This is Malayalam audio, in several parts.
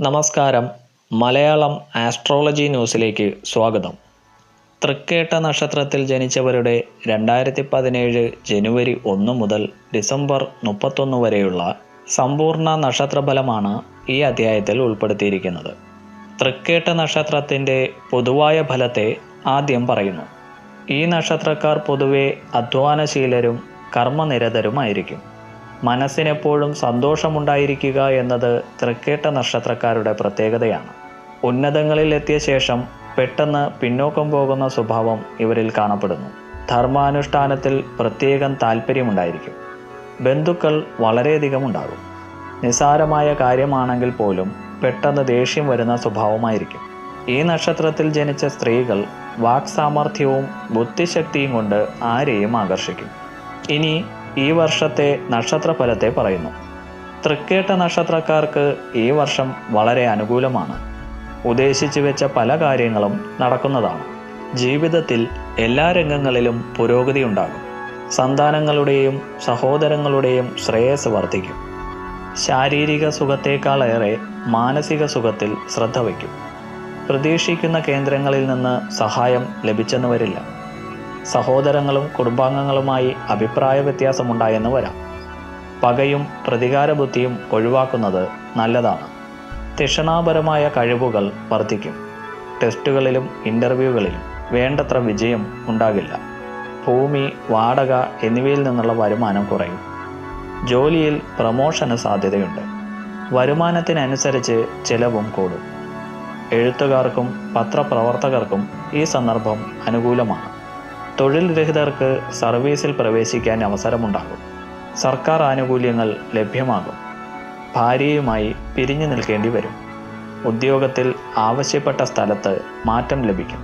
നമസ്കാരം. മലയാളം ആസ്ട്രോളജി ന്യൂസിലേക്ക് സ്വാഗതം. തൃക്കേട്ട നക്ഷത്രത്തിൽ ജനിച്ചവരുടെ രണ്ടായിരത്തി പതിനേഴ് ജനുവരി ഒന്ന് മുതൽ ഡിസംബർ മുപ്പത്തൊന്ന് വരെയുള്ള സമ്പൂർണ നക്ഷത്രഫലമാണ് ഈ അധ്യായത്തിൽ ഉൾപ്പെടുത്തിയിരിക്കുന്നത്. തൃക്കേട്ട നക്ഷത്രത്തിന്റെ പൊതുവായ ഫലത്തെ ആദ്യം പറയുന്നു. ഈ നക്ഷത്രക്കാർ പൊതുവെ അധ്വാനശീലരും കർമ്മനിരതരുമായിരിക്കും. മനസ്സിനെപ്പോഴും സന്തോഷമുണ്ടായിരിക്കുക എന്നത് തൃക്കേട്ട നക്ഷത്രക്കാരുടെ പ്രത്യേകതയാണ്. ഉന്നതങ്ങളിൽ എത്തിയ ശേഷം പെട്ടെന്ന് പിന്നോക്കം പോകുന്ന സ്വഭാവം ഇവരിൽ കാണപ്പെടുന്നു. ധർമാനുഷ്ഠാനത്തിൽ പ്രത്യേകം താല്പര്യമുണ്ടായിരിക്കും ബന്ധുക്കൾ വളരെയധികം ഉണ്ടാകും. നിസാരമായ കാര്യമാണെങ്കിൽ പോലും പെട്ടെന്ന് ദേഷ്യം വരുന്ന സ്വഭാവമായിരിക്കും. ഈ നക്ഷത്രത്തിൽ ജനിച്ച സ്ത്രീകൾ വാക്സാമർഥ്യവും ബുദ്ധിശക്തിയും കൊണ്ട് ആരെയും ആകർഷിക്കും. ഇനി ഈ വർഷത്തെ നക്ഷത്രഫലത്തെ പറയുന്നു. തൃക്കേട്ട നക്ഷത്രക്കാർക്ക് ഈ വർഷം വളരെ അനുകൂലമാണ്. ഉദ്ദേശിച്ചു വെച്ച പല കാര്യങ്ങളും നടക്കുന്നതാണ്. ജീവിതത്തിൽ എല്ലാ രംഗങ്ങളിലും പുരോഗതി ഉണ്ടാകും. സന്താനങ്ങളുടെയും സഹോദരങ്ങളുടെയും ശ്രേയസ് വർദ്ധിക്കും. ശാരീരിക സുഖത്തേക്കാളേറെ മാനസിക സുഖത്തിൽ ശ്രദ്ധ വയ്ക്കും. പ്രതീക്ഷിക്കുന്ന കേന്ദ്രങ്ങളിൽ നിന്ന് സഹായം ലഭിച്ചെന്ന് വരില്ല. സഹോദരങ്ങളും കുടുംബാംഗങ്ങളുമായി അഭിപ്രായ വ്യത്യാസമുണ്ടായെന്ന് വരാം. പകയും പ്രതികാരബുദ്ധിയും ഒഴിവാക്കുന്നത് നല്ലതാണ്. തിഷണാപരമായ കഴിവുകൾ വർദ്ധിക്കും. ടെസ്റ്റുകളിലും ഇന്റർവ്യൂകളിലും വേണ്ടത്ര വിജയം ഉണ്ടാകില്ല. ഭൂമി വാടക എന്നിവയിൽ നിന്നുള്ള വരുമാനം കുറയും. ജോലിയിൽ പ്രമോഷന് സാധ്യതയുണ്ട്. വരുമാനത്തിനനുസരിച്ച് ചിലവും കൂടും. എഴുത്തുകാർക്കും പത്രപ്രവർത്തകർക്കും ഈ സന്ദർഭം അനുകൂലമാണ്. തൊഴിൽ രഹിതർക്ക് സർവീസിൽ പ്രവേശിക്കാൻ അവസരമുണ്ടാകും. സർക്കാർ ആനുകൂല്യങ്ങൾ ലഭ്യമാകും. ഭാര്യയുമായി പിരിഞ്ഞു നിൽക്കേണ്ടി വരും. ഉദ്യോഗത്തിൽ ആവശ്യപ്പെട്ട സ്ഥലത്ത് മാറ്റം ലഭിക്കും.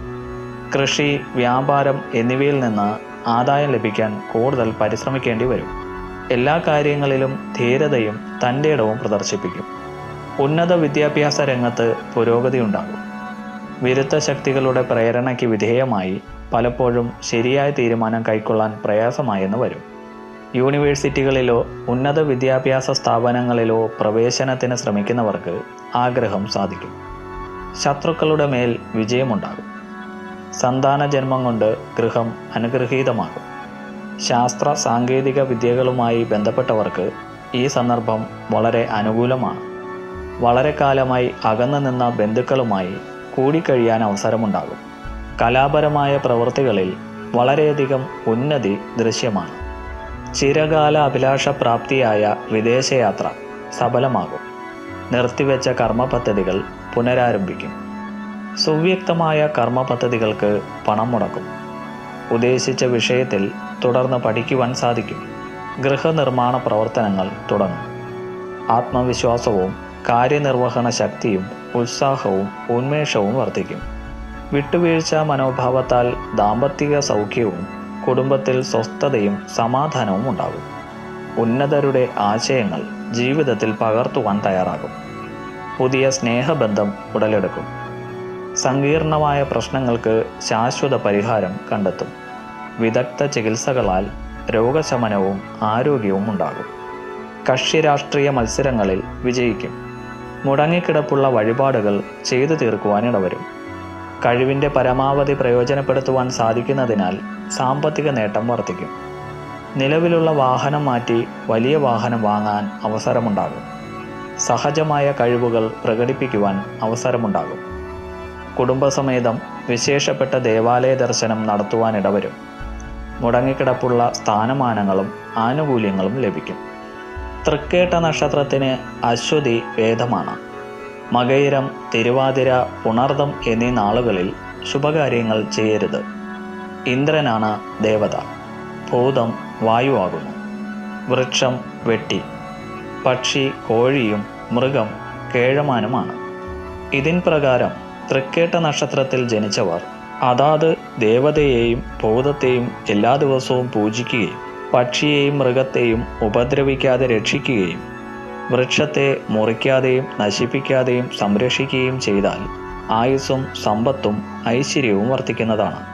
കൃഷി വ്യാപാരം എന്നിവയിൽ നിന്ന് ആദായം ലഭിക്കാൻ കൂടുതൽ പരിശ്രമിക്കേണ്ടി വരും. എല്ലാ കാര്യങ്ങളിലും ധീരതയും തന്റെ ഇടവും പ്രദർശിപ്പിക്കും. ഉന്നത വിദ്യാഭ്യാസ രംഗത്ത് പുരോഗതി ഉണ്ടാകും വിരുദ്ധ ശക്തികളുടെ പ്രേരണയ്ക്ക് വിധേയമായി പലപ്പോഴും ശരിയായ തീരുമാനം കൈക്കൊള്ളാൻ പ്രയാസമായെന്ന് വരും. യൂണിവേഴ്സിറ്റികളിലോ ഉന്നത വിദ്യാഭ്യാസ സ്ഥാപനങ്ങളിലോ പ്രവേശനത്തിന് ശ്രമിക്കുന്നവർക്ക് ആഗ്രഹം സാധിക്കും. ശത്രുക്കളുടെ മേൽ വിജയമുണ്ടാകും. സന്താന ജന്മം കൊണ്ട് ഗൃഹം അനുഗ്രഹീതമാകും. ശാസ്ത്ര സാങ്കേതിക വിദ്യകളുമായി ബന്ധപ്പെട്ടവർക്ക് ഈ സന്ദർഭം വളരെ അനുകൂലമാണ്. വളരെ കാലമായി അകന്നു നിന്ന ബന്ധുക്കളുമായി കൂടിക്കഴിയാൻ അവസരമുണ്ടാകും. കലാപരമായ പ്രവൃത്തികളിൽ വളരെയധികം ഉന്നതി ദൃശ്യമാണ്. ചിരകാല അഭിലാഷ പ്രാപ്തിയായ വിദേശയാത്ര സഫലമാകും. നിർത്തിവെച്ച കർമ്മ പദ്ധതികൾ പുനരാരംഭിക്കും. സുവ്യക്തമായ കർമ്മ പദ്ധതികൾക്ക് പണം മുടക്കും. ഉദ്ദേശിച്ച വിഷയത്തിൽ തുടർന്ന് പഠിക്കുവാൻ സാധിക്കും. ഗൃഹനിർമ്മാണ പ്രവർത്തനങ്ങൾ തുടങ്ങും. ആത്മവിശ്വാസവും കാര്യനിർവഹണ ശക്തിയും ഉത്സാഹവും ഉന്മേഷവും വർദ്ധിക്കും. വിട്ടുവീഴ്ച മനോഭാവത്താൽ ദാമ്പത്തിക സൗഖ്യവും കുടുംബത്തിൽ സ്വസ്ഥതയും സമാധാനവും ഉണ്ടാകും. ഉന്നതരുടെ ആശയങ്ങൾ ജീവിതത്തിൽ പകർത്തുവാൻ തയ്യാറാകും. പുതിയ സ്നേഹബന്ധം ഉടലെടുക്കും. സങ്കീർണമായ പ്രശ്നങ്ങൾക്ക് ശാശ്വത പരിഹാരം കണ്ടെത്തും. വിദഗ്ധ ചികിത്സകളാൽ രോഗശമനവും ആരോഗ്യവും ഉണ്ടാകും. കക്ഷി രാഷ്ട്രീയ മത്സരങ്ങളിൽ വിജയിക്കും. മുടങ്ങിക്കിടപ്പുള്ള വഴിപാടുകൾ ചെയ്തു തീർക്കുവാൻ ഇടവരും. കഴിവിന്റെ പരമാവധി പ്രയോജനപ്പെടുത്തുവാൻ സാധിക്കുന്നതിനാൽ സാമ്പത്തിക നേട്ടം വർദ്ധിക്കും. നിലവിലുള്ള വാഹനം മാറ്റി വലിയ വാഹനം വാങ്ങാൻ അവസരമുണ്ടാകും. സഹജമായ കഴിവുകൾ പ്രകടിപ്പിക്കുവാൻ അവസരമുണ്ടാകും. കുടുംബസമേതം വിശേഷപ്പെട്ട ദേവാലയ ദർശനം നടത്തുവാനിടവരും മുടങ്ങിക്കിടപ്പുള്ള സ്ഥാനമാനങ്ങളും ആനുകൂല്യങ്ങളും ലഭിക്കും. തൃക്കേട്ട നക്ഷത്രത്തിന് അശ്വതി വേദമാണ്. മകയിരം തിരുവാതിര പുണർദം എന്നീ നാളുകളിൽ ശുഭകാര്യങ്ങൾ ചെയ്യരുത്. ഇന്ദ്രനാണ് ദേവത. ഭൂതം വായുവാകുന്നു. വൃക്ഷം വെട്ടി. പക്ഷി കോഴിയും മൃഗം കേഴമാനുമാണ്. ഇതിൻ പ്രകാരം തൃക്കേട്ട നക്ഷത്രത്തിൽ ജനിച്ചവർ അതാത് ദേവതയെയും ഭൂതത്തെയും എല്ലാ ദിവസവും പൂജിക്കുകയും പക്ഷിയെയും മൃഗത്തെയും ഉപദ്രവിക്കാതെ രക്ഷിക്കുകയും വൃക്ഷത്തെ മുറിക്കാതെയും നശിപ്പിക്കാതെയും സംരക്ഷിക്കുകയും ചെയ്താൽ ആയുസ്സും സമ്പത്തും ഐശ്വര്യവും വർദ്ധിക്കുന്നതാണ്.